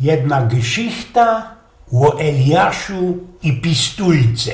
Jedna geschichta o Eliaszu i pistulce.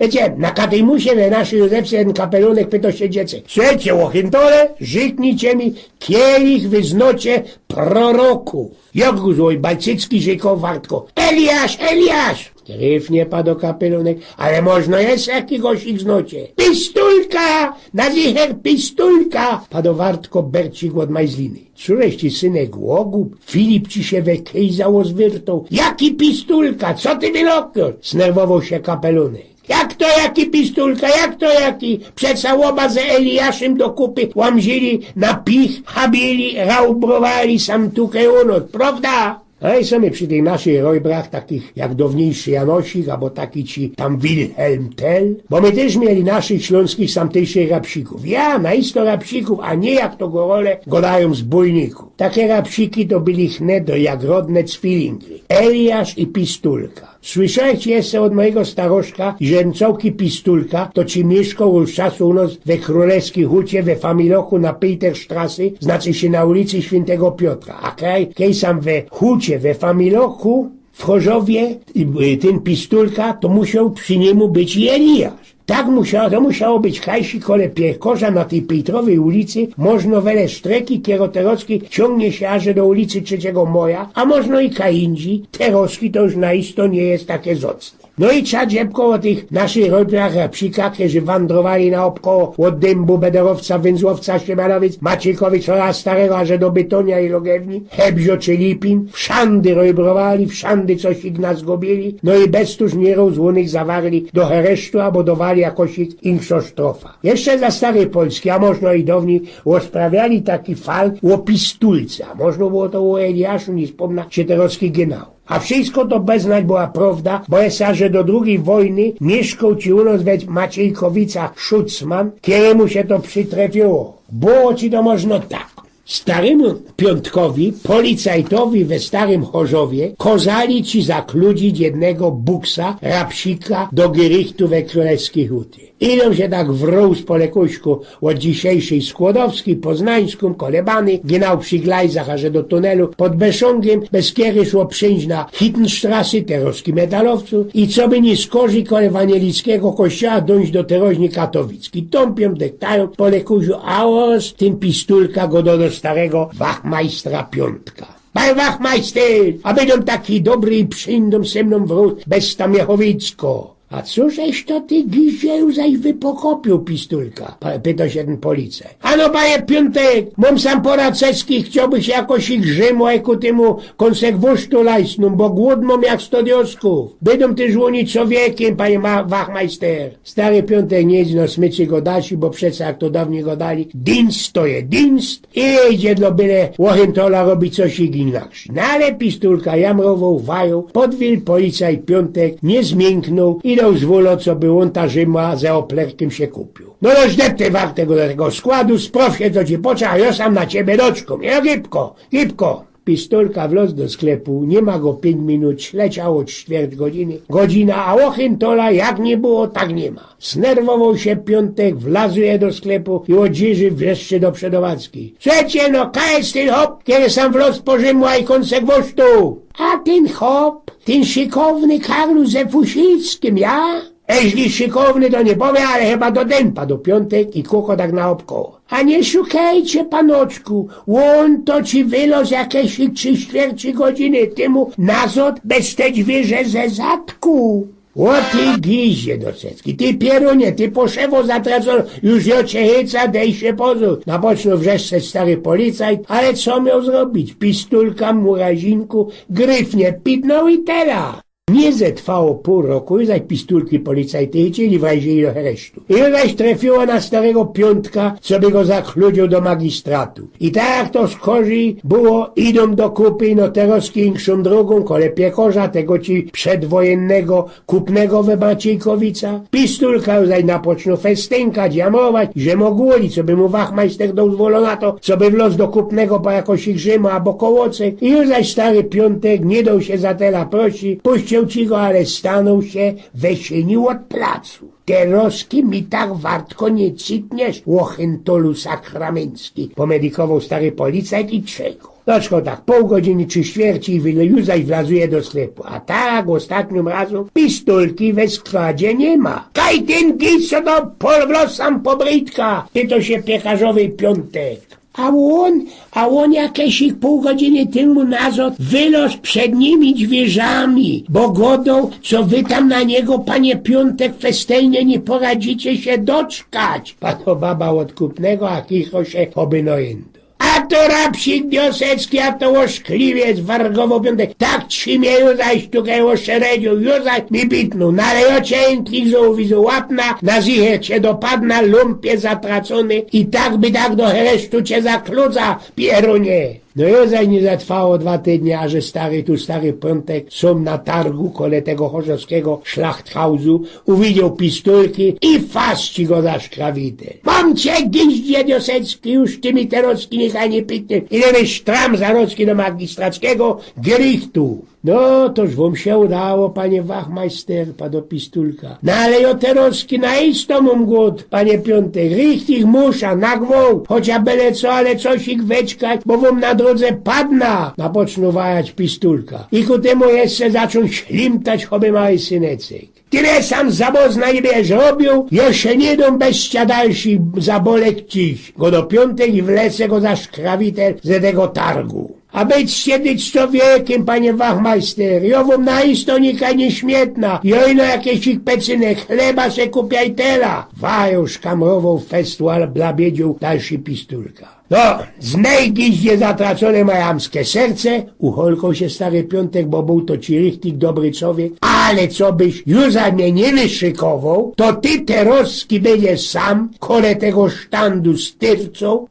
Wiecie, na Katejmusie we naszej Józefce jeden kapelunek pytał się dziece. Słuchajcie, łochintole, żyknijcie mi kielich wyznocie proroków. Jak złoj Balcycki rzekł wartko. Eliasz, Eliasz! Gryfnie padł kapelunek, ale można jest jakiegoś ich znocie. Pistulka! Na zicher pistulka! Padł wartko Bercik od Majzliny. Córeś ci synek łogub? Filip ci się we kejzało zwyrtą. Jaki pistulka? Co ty wylokisz? Znerwował się kapelunek. Jak to jaki pistulka, jak to jaki? Przeca łoba ze Eliaszem do kupy łamzili na pich, habili, raubrowali sam tukę unot, prawda? A sobie przy tej naszej rojbrach takich jak dawniejszy Janosik, albo taki ci tam Wilhelm Tell, bo my też mieli naszych śląskich samtejszych rapsików. Ja, naisto rapsików, a nie jak to gorole godają z bójników. Takie rapsiki to byli chnedo jak rodne cwilingry. Eliasz i Pistulka. Słyszałeś jeszcze od mojego starożka, że Mcołki Pistulka to ci mieszkał już czasu u nas we królewskiej hucie we Familochu na Peterstrasse, znaczy się na ulicy Świętego Piotra. A kraj, kiedy sam we hucie we Familochu w Chorzowie y, ten Pistulka, to musiał przy niemu być Eliasz. Tak musiało, to musiało być kajsi kole Pierkorza na tej Pietrowej ulicy, można wiele sztreki kieroterowskiej ciągnie się aż do ulicy Trzeciego Moja, a można i kaindzi, terowski to już naisto nie jest takie zacne. No i trzeba dziebko o tych naszych robrach psikach, którzy wędrowali naokoło od Dębu, Bederowca, Węzłowca, Siemanowic, Maciejkowic oraz Starego, aż do Bytonia i Logewni, Hebzio czy Lipin, wszandy robrowali, wszandy coś ich nas zgubili, no i bez tuż nierów złonych zawarli do heresztu albo dowali jakoś ich inkszo sztrofa. Jeszcze za starej Polski, a można i dawniej, rozprawiali taki fal o pistulce, a można było to o Eliaszu, nie wspomna Sieterowski generał. A wszystko to beznać była prawda, bo jest, że do drugiej wojny mieszkał ci u nas we Maciejkowica Szucman, któremu się to przytrafiło. Było ci to można tak. Staremu Piątkowi, policajtowi we Starym Chorzowie, kozali ci zakludzić jednego buksa, rapsika do gerichtu we królewskiej huty. Idą się tak wrą z polekuśku od dzisiejszej Skłodowskiej, Poznańską, Kolebany, ginał przy glajzach, a że do tunelu pod Beszongiem, bez kiery szło przyjść na Hittenstrasse, terowski metalowców i co by nie skorzy kole wanielickiego kościoła dąć do teroźni katowicki. Tąpią, dektają, polekuziu, a os, tym pistulka go do, do starego wachmajstra piątka. Panie Wachmeister, a będą taki dobry i przyjdą ze mną wrót bez Tamiechowicko. A cóżeś to ty gizieł zaś wypokopił pistulka? Pyta się ten policaj. Ano panie Piątek, mam sam poracecki, chciałbyś jakoś ich Rzymu, ku temu konsekwusztu lajsną, bo głód mam jak sto diosków. Będą ty żłoni człowiekiem, panie Ma- Wachmeister. Stary Piątek idzie no smyczy go dasi, bo przecież jak to dawniej go dali, dinst to je dinst i idzie dla byle Łochentola robi coś inaczej. No ale pistulka jamrował, wajął, podwil policaj Piątek, nie zmięknął i dał zwolo, co był on ta Rzyma za się kupił. No już depty wartego do tego składu, spraw się co ci poczę, a ja sam na ciebie doczką. Ja gipko, gipko. Pistolka wlot do sklepu, nie ma go pięć minut, leciało ćwierć godziny. Godzina, a Łochentola jak nie było, tak nie ma. Znerwował się piątek, wlazuje do sklepu i odzieży wreszcie do przedowackiej. Przecie no, kajec ten hop, kiedy sam wlot pożymła i konsekwosztu. A ten hop, ten szykowny Karlu ze Fusickim, ja? Jeśli szykowny to nie ale chyba do dępa do piątek i kuko tak naokoło. A nie szukajcie, panoczku, on to ci wylos jakieś trzy ćwierci godziny temu nazot bez te dźwierze ze zadku. O ty gizie do cecki, ty pierunie, ty poszewo zatracony, już jociehyca, dej się pozór. Na boczno wrzeszczeć stary policajt, ale co miał zrobić? Pistulka, murazinku, gryfnie pidnął i teraz. Nie zetrwało pół roku zaś pistulki policajty chcieli wajrzeli do heresztu. I zaś trafiło na starego piątka, co by go zakludził do magistratu. I tak to skorzy było, idą do kupy, no teraz większą drogą, kole piekorza, tego ci przedwojennego, kupnego we Maciejkowica. Pistulka zaś napoczną festynka, diamować, że moguli, co by mu wachmajster dał zwolo na to, co by w los do kupnego po jakoś ich Rzymu albo kołocek. I zaś stary piątek nie dał się za tela prosi, puścił ci go, ale stanął się we sieniu od placu. Teroski mi tak wartko nie citniesz, Łochentolu sakramencki, pomedikował stary policajt i czego. Doczko tak pół godziny czy ćwierci i wyle- już zaś wlazuje do sklepu. A tak ostatnim razem pistolki we składzie nie ma. Kaj ten gis, co to polwrosam pobrytka. Ty to się piekarzowy piątek. A on, a on jakieś ich pół godziny temu nazad wylos przed nimi drzwiami, bo godą, co wy tam na niego, panie Piątek, festejnie nie poradzicie się doczkać. Pano baba odkupnego, a kicho się obynojendo. A to rapsik diosecki, a to oszkliwiec wargowo piątek. Tak trzymie zaś tutaj oszeredził, zaś mi bitnął. Na lejoczętlik zołwizu łapna, na zichę cię dopadna, lumpie zatracony i tak by tak do heresztu cię zakludza, pierunie. No i nie zatrwało dwa tygodnie, a że stary tu stary piątek są na targu kole tego chorzowskiego szlachthausu, uwidział pistolki i fasci go za szkrawitę. Mam cię gdzieś dziediosecki, już ty mi terocki niechaj nie pitnie. Ile byś tram zarocki do magistrackiego gerichtu. No, toż wam się udało, panie Wachmeister, do pistulka. No ale jo terocki na isto mam głód, panie Piątek, richtig musza, na gwałt, chociaż byle co, ale coś ich weczkać, bo wam na drodze padna, napocznuwajać pistulka. I ku temu jeszcze zacząć ślimtać choby mały synecek. Tyle sam zabozna nie będziesz robił, jeszcze nie dom beścia dalszy zabolek ciś. Go do piątek i wlecę go za szkrawiter ze tego targu. A być siedzieć człowiekiem, panie Wachmeister, jową na istonika nieśmietna, jojno jakieś ich pecynek, chleba se kupiaj tela. Wajusz kamrową festual blabiedził dalszy pistulka. No, znajdziecie zatracone majamskie serce, ucholkał się stary piątek, bo był to ci richtig dobry człowiek, ale co byś już za mnie nie wyszykował, to ty terowski będziesz sam, kole tego sztandu z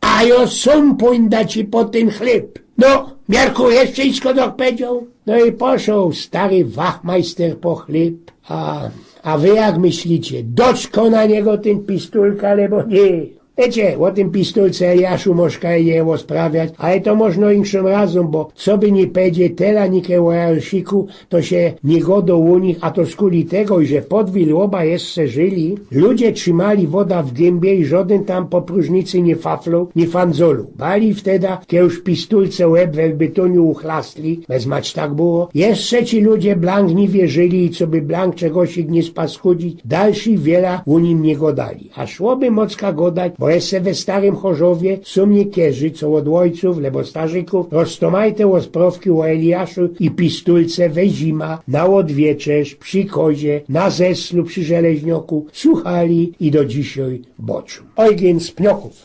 a ja sam pójdę ci po ten chleb. No, miarkujesz wszystko, co powiedział? No i poszedł stary wachmeister po chleb, a, a wy jak myślicie, doczko na niego ten pistulka, albo nie? Wiecie, o tym pistolce Jaszu moszka je sprawiać, ale to można inszym razem, bo co by nie pedzie tela nikę o Jalsiku, to się nie godo u nich, a to skuli tego, że pod oba jeszcze żyli, ludzie trzymali woda w gębie i żaden tam po próżnicy nie faflał, nie fanzolu. Bali wtedy, kiedyś pistulce łeb w betoniu uchlastli, bez mać tak było. Jeszcze ci ludzie blank nie wierzyli i co by blank czegoś ich nie spaskudzić, dalsi wiele u nim nie godali. A szłoby mocka godać, jeszcze we starym Chorzowie są niekierzy, co od ojców, lebo starzyków, roztomajte osprowki o Eliaszu i pistulce we zima, na odwieczerz, przy kozie, na zeslu przy żeleźnioku, słuchali i do dzisiaj boczą. Ojgień z pnioków.